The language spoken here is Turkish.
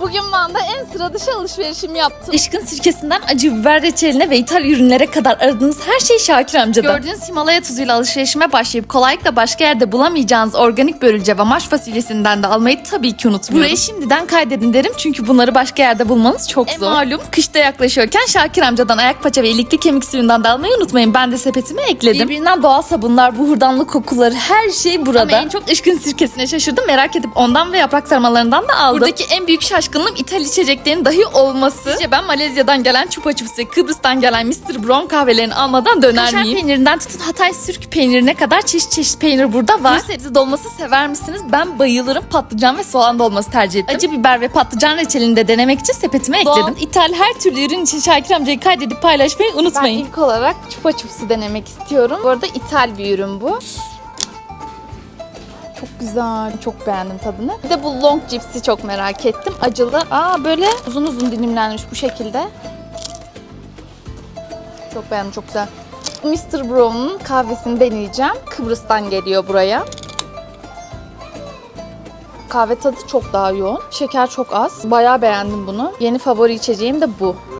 Bugün Van'da en sıra dışı alışverişimi yaptım. Işkın sirkesinden acı biber reçeline ve ithal ürünlere kadar aradığınız her şey Şakir amcada. Gördüğünüz Himalaya tuzuyla alışverişime başlayıp kolaylıkla başka yerde bulamayacağınız organik börülce ve maş fasulyesinden de almayı tabii ki unutmayın. Burayı şimdiden kaydedin derim çünkü bunları başka yerde bulmanız çok zor. E malum kışta yaklaşıyorken Şakir amcadan ayak paça ve ilikli kemik suyundan da almayı unutmayın. Ben de sepetime ekledim. Birbirinden doğal sabunlar, buhurdanlı kokuları her şey burada. Ama en çok ışkın sirkesine şaşırdım. Merak edip ondan ve yaprak sarmalarından da aldım. Buradaki en büyük şaşkınlığım ithal içeceklerin dahi olması. Sizce ben Malezya'dan gelen Chupa Chups ve Kıbrıs'tan gelen Mr. Brown kahvelerini almadan döner Kaşar miyim? peynirinden tutun Hatay sürk peynirine kadar çeşit çeşit peynir burada var. Sebze dolması sever misiniz? Ben bayılırım. Patlıcan ve soğan dolması tercih ettim. Acı biber ve patlıcan reçelini de denemek için sepetime Doğal. ekledim. İthal her türlü ürün için Şakir amcayı kaydedip paylaşmayı Ben unutmayın. ilk olarak çupa çupsu denemek istiyorum. Bu arada ithal bir ürün bu. Çok güzel. Çok beğendim tadını. Bir de bu long cipsi çok merak ettim. Acılı. Aa böyle uzun uzun dilimlenmiş bu şekilde. Çok beğendim. Çok güzel. Mr. Brown'un kahvesini deneyeceğim. Kıbrıs'tan geliyor buraya. Kahve tadı çok daha yoğun. Şeker çok az. Bayağı beğendim bunu. Yeni favori içeceğim de bu.